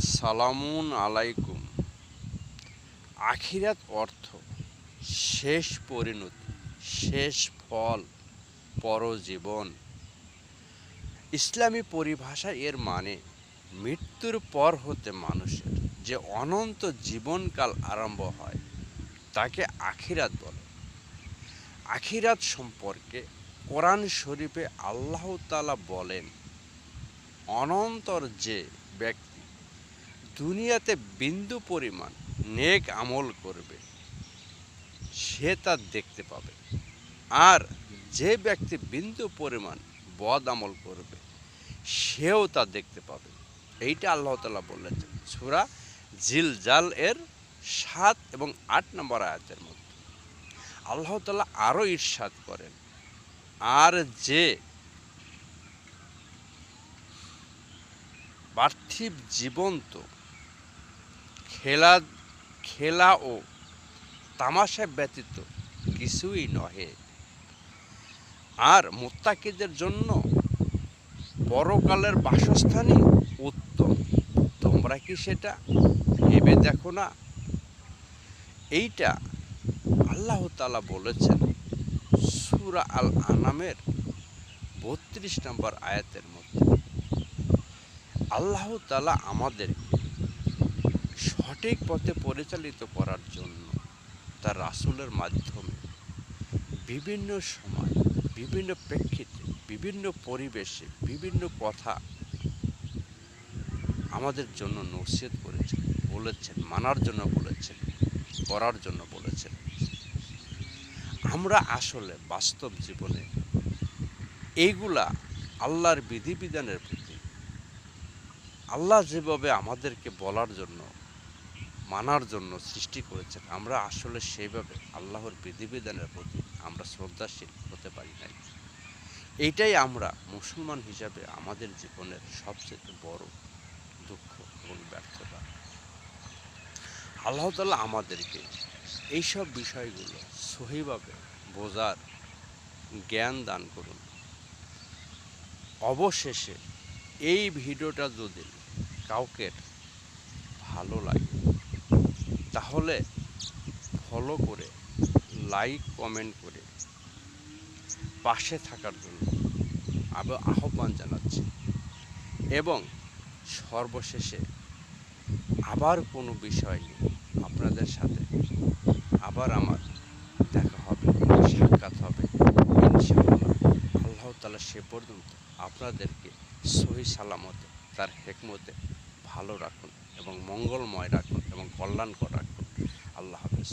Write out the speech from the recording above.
সালামুন আলাইকুম। আখিরাত অর্থ, শেষ পরিণতি, শেষ ফল, পরজীবন। ইসলামী পরিভাষা এর মানে মৃত্যুর পর হতে মানুষের যে অনন্ত জীবনকাল আরম্ভ হয়, তাকে আখিরাত বলে। আখিরাত সম্পর্কে কোরআন শরীফে আল্লাহ তাআলা বলেন, অনন্তর যে ব্যক্তি দুনিয়াতে বিন্দু পরিমাণ নেক আমল করবে, সে তা দেখতে পাবে। আর যে ব্যক্তি বিন্দু পরিমাণ বদ আমল করবে, সেও তা দেখতে পাবে। এইটা আল্লাহ তালা বলেছেন সুরা জিল জাল এর সাত এবং আট নম্বর আয়াতের মধ্যে। আল্লাহ তালা আরও ঈর্ষাদ করেন, আর যে পার্থিব জীবন্ত খেলা খেলা ও তামাশা ব্যতীত কিছুই নহে। আর মোত্তাকিদের জন্য পরকালের বাসস্থানই উত্তম। তোমরা কি সেটা ভেবে দেখো না? এইটা আল্লাহ তালা বলেছেন সুরা আল আনামের বত্রিশ নম্বর আয়াতের মধ্যে। আল্লাহ তালা আমাদেরকে সঠিক পথে পরিচালিত করার জন্য তার রাসুলের মাধ্যমে বিভিন্ন সময়, বিভিন্ন প্রেক্ষিতে, বিভিন্ন পরিবেশে, বিভিন্ন কথা আমাদের জন্য নসিহত করেছেন, বলেছেন, মানার জন্য বলেছেন, করার জন্য বলেছেন। আমরা আসলে বাস্তব জীবনে এইগুলা আল্লাহর বিধিবিধানের প্রতি, আল্লাহ যেভাবে আমাদেরকে বলার জন্য মানার জন্য সৃষ্টি করেছেন। আমরা আসলে সেইভাবে আল্লাহর বিধিবিধানের প্রতি আমরা শ্রদ্ধাশীল হতে পারি নাই। এইটাই আমরা মুসলমান হিসাবে আমাদের জীবনের সবচেয়ে বড় দুঃখ এবং ব্যর্থতা। আল্লাহ তালা আমাদেরকে এইসব বিষয়গুলো সহিভাবে বোঝার জ্ঞান দান করুন। অবশেষে এই ভিডিওটা যদি কাউকে ভালো লাগে তাহলে ফলো করে লাইক কমেন্ট করে পাশে থাকার জন্য আবার আহ্বান জানাচ্ছি। এবং সর্বশেষে আবার কোনো বিষয় নিয়ে আপনাদের সাথে আবার আমার দেখা হবে, সাক্ষাৎ হবে, ইনশাআল্লাহ। আল্লাহ তালা সে পর্যন্ত আপনাদেরকে সহি সালামতে, তার হেকমতে ভালো রাখুন। এবং মঙ্গলময় রাখুন এবং কল্যাণকর রাখুন। আল্লাহ হাফেজ।